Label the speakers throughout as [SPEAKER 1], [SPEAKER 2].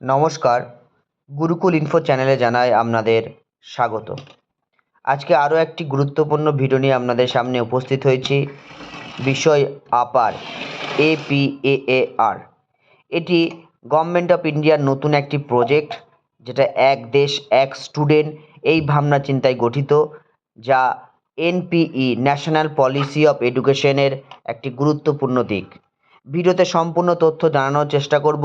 [SPEAKER 1] নমস্কার, গুরুকুল ইনফো চ্যানেলে জানাই আপনাদের স্বাগত। আজকে আরও একটি গুরুত্বপূর্ণ ভিডিও নিয়ে আপনাদের সামনে উপস্থিত হয়েছি। বিষয় আপার এ পি এ এ আর এটি গভর্নমেন্ট অফ ইন্ডিয়ার নতুন একটি প্রজেক্ট যেটা এক দেশ, এক স্টুডেন্ট এই ভাবনা চিন্তায় গঠিত, যা এনপিই ন্যাশনাল পলিসি অফ এডুকেশনের একটি গুরুত্বপূর্ণ দিক। ভিডিওতে সম্পূর্ণ তথ্য জানানোর চেষ্টা করব।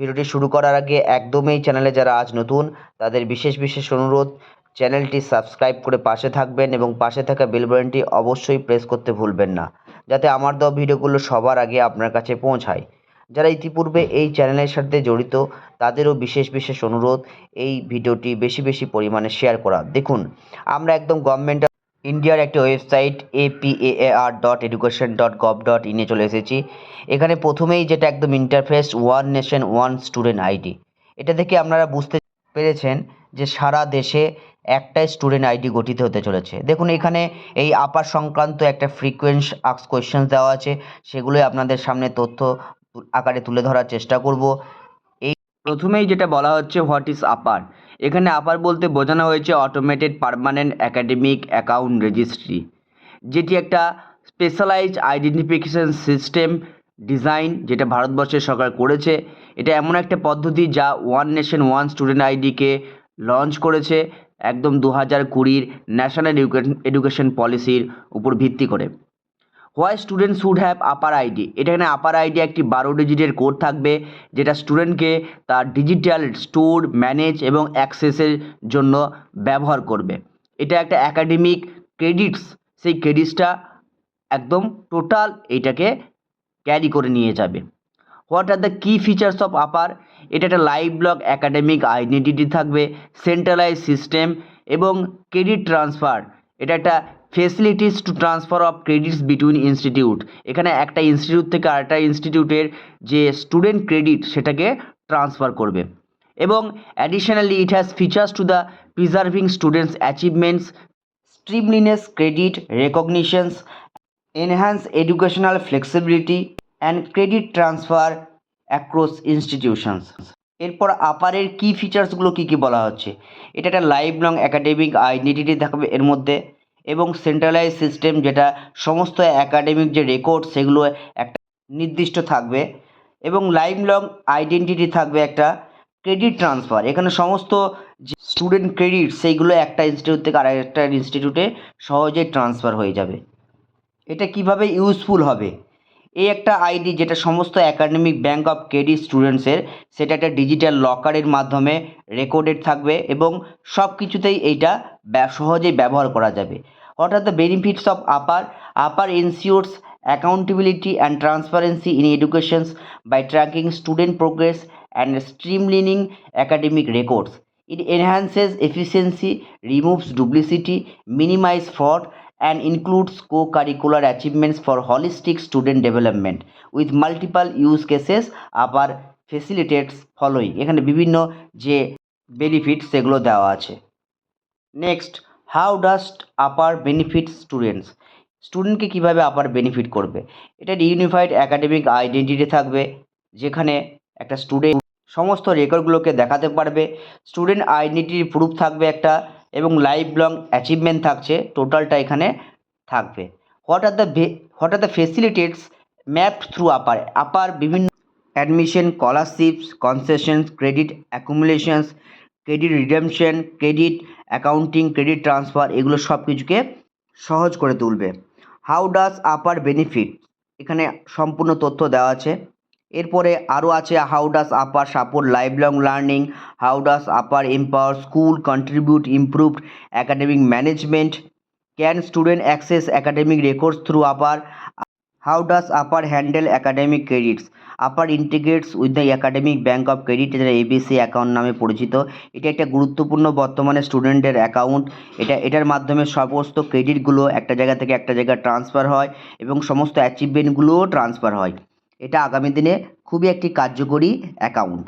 [SPEAKER 1] ভিডিওটি শুরু করার আগে একদমই চ্যানেলে যারা আজ নতুন, তাদের বিশেষ বিশেষ অনুরোধ চ্যানেলটি সাবস্ক্রাইব করে পাশে থাকবেন এবং পাশে থাকা বেল বাটনটি অবশ্যই প্রেস করতে ভুলবেন না, যাতে আমার দেওয়া ভিডিওগুলো সবার আগে আপনার কাছে পৌঁছায়। যারা ইতিপূর্বে এই চ্যানেলের সাথে জড়িত, তাদেরও বিশেষ বিশেষ অনুরোধ, এই ভিডিওটি বেশি বেশি পরিমাণে শেয়ার করা। দেখুন, আমরা একদম গভর্নমেন্ট ইন্ডিয়ার একটি website APAR dot education dot gov dot ইনে চলে এসেছি। এখানে প্রথমেই যেটা একদম interface one nation one student ID এটা থেকে আপনারা বুঝতে পেরেছেন যে সারা দেশে একটাই স্টুডেন্ট আইডি গঠিত হতে চলেছে। দেখুন, এখানে এই আপার সংক্রান্ত একটা ফ্রিকোয়েন্স আক্স কোয়েশ্চেন্স দেওয়া আছে। সেগুলোই আপনাদের সামনে তথ্য আকারে তুলে ধরার চেষ্টা করব। এই প্রথমেই যেটা বলা হচ্ছে হোয়াট ইজ আপার এখানে আপার বলতে বোঝানো হয়েছে automated permanent academic account registry যেটি একটা স্পেশালাইজড আইডেন্টিফিকেশন সিস্টেম ডিজাইন যেটা ভারতবর্ষের সরকার করেছে। এটা এমন একটা পদ্ধতি যা ওয়ান নেশন ওয়ান স্টুডেন্ট আইডিকে লঞ্চ করেছে একদম দু হাজার কুড়ির ন্যাশনাল এডুকেশন পলিসির উপর ভিত্তি করে। Why student should have APAR ID এখানে আপার আইডি একটি বারো ডিজিটের কোড থাকবে, যেটা স্টুডেন্টকে তার ডিজিটাল স্টোর ম্যানেজ এবং অ্যাক্সেসের জন্য ব্যবহার করবে। এটা একটা একাডেমিক ক্রেডিটস সেই ক্রেডিটসটা একদম টোটাল এইটাকে ক্যারি করে নিয়ে যাবে। হোয়াট আর দ্য কি ফিচার্স অফ আপার এটা একটা লাইভ ব্লক একাডেমিক আইডেন্টিটি থাকবে সেন্ট্রালাইজ সিস্টেম এবং ক্রেডিট ট্রান্সফার এটা একটা facilities to transfer of credits between institute এখানে একটা ইনস্টিটিউট থেকে আরেকটা ইনস্টিটিউটের যে স্টুডেন্ট ক্রেডিট সেটাকে ট্রান্সফার করবে। এবং additionally it has features to the preserving students achievements streamlines credit recognitions, enhance educational flexibility and credit transfer across institutions এরপর আপারের কি ফিচার্সগুলো কী কী বলা হচ্ছে? এটা একটা লাইফ লং একাডেমিক আইডেন্টিটি থাকবে এর মধ্যে। এবং সেন্ট্রালাইজ সিস্টেম যেটা সমস্ত অ্যাকাডেমিক যে রেকর্ড সেগুলো একটা নির্দিষ্ট থাকবে এবং লাইফ লং আইডেন্টিটি থাকবে একটা ক্রেডিট ট্রান্সফার এখানে সমস্ত যে স্টুডেন্ট ক্রেডিট সেইগুলো একটা ইনস্টিটিউট থেকে আরেকটা ইনস্টিটিউটে সহজে ট্রান্সফার হয়ে যাবে। এটা কীভাবে ইউজফুল হবে? এই একটা আইডি যেটা সমস্ত অ্যাকাডেমিক ব্যাঙ্ক অফ ক্রেডিট স্টুডেন্টসের সেটা একটা ডিজিটাল লকারের মাধ্যমে রেকর্ডেড থাকবে এবং সব কিছুতেই এইটা সহজেই ব্যবহার করা যাবে। হঠাৎ the benefits of APAR APAR ensures accountability and transparency in educations by tracking student progress and streamlining academic records it enhances efficiency removes duplicity minimise fraud and includes co-curricular achievements for holistic student development with multiple use cases আবার facilitates following এখানে বিভিন্ন যে benefit সেগুলো দেওয়া আছে। Next how does APAR benefit students স্টুডেন্টকে কীভাবে আপার benefit করবে? এটা ইউনিফাইড একাডেমিক আইডেন্টিটি থাকবে, যেখানে একটা স্টুডেন্ট সমস্ত রেকর্ডগুলোকে দেখাতে পারবে। স্টুডেন্ট আইডেন্টিটি প্রুফ থাকবে একটা। এবং লাইফ লং অ্যাচিভমেন্ট থাকছে টোটালটা এখানে থাকবে। What are the what are the facilitates map through APAR APAR বিভিন্ন admission scholarships concessions credit accumulations credit redemption credit accounting credit transfer এগুলো সব কিছুকে সহজ করে তুলবে। হাউ ডাস আপার বেনিফিট এখানে সম্পূর্ণ তথ্য দেওয়া আছে। এরপরে আরও আছে how does APAAR support life long learning how does APAAR empower school contribute improved academic management can student access academic records through APAAR how does APAAR handle academic credits APAAR integrates with the academic bank of credit যেটা ABC account নামে পরিচিত। এটা একটা গুরুত্বপূর্ণ বর্তমানে স্টুডেন্টের account এটা, এটার মাধ্যমে সমস্ত ক্রেডিটগুলো একটা জায়গা থেকে একটা জায়গায় ট্রান্সফার হয় এবং সমস্ত অ্যাচিভমেন্টগুলোও ট্রান্সফার হয়। এটা আগামী দিনে খুবই একটি কার্যকরী অ্যাকাউন্ট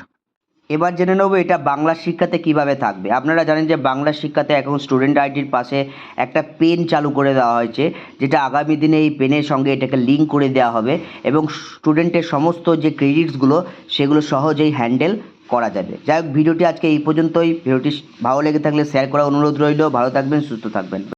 [SPEAKER 1] এবার জেনে নেব এটা বাংলা শিক্ষাতে কীভাবে থাকবে। আপনারা জানেন যে বাংলা শিক্ষাতে এখন স্টুডেন্ট আইডির পাশে একটা পেন চালু করে দেওয়া হয়েছে, যেটা আগামী দিনে এই পেনের সঙ্গে এটাকে লিঙ্ক করে দেওয়া হবে এবং স্টুডেন্টের সমস্ত যে ক্রেডিটসগুলো সেগুলো সহজেই হ্যান্ডেল করা যাবে। যাই হোক, ভিডিওটি আজকে এই পর্যন্তই। ভিডিওটি ভালো লেগে থাকলে শেয়ার করার অনুরোধ রইল। ভালো থাকবেন, সুস্থ থাকবেন।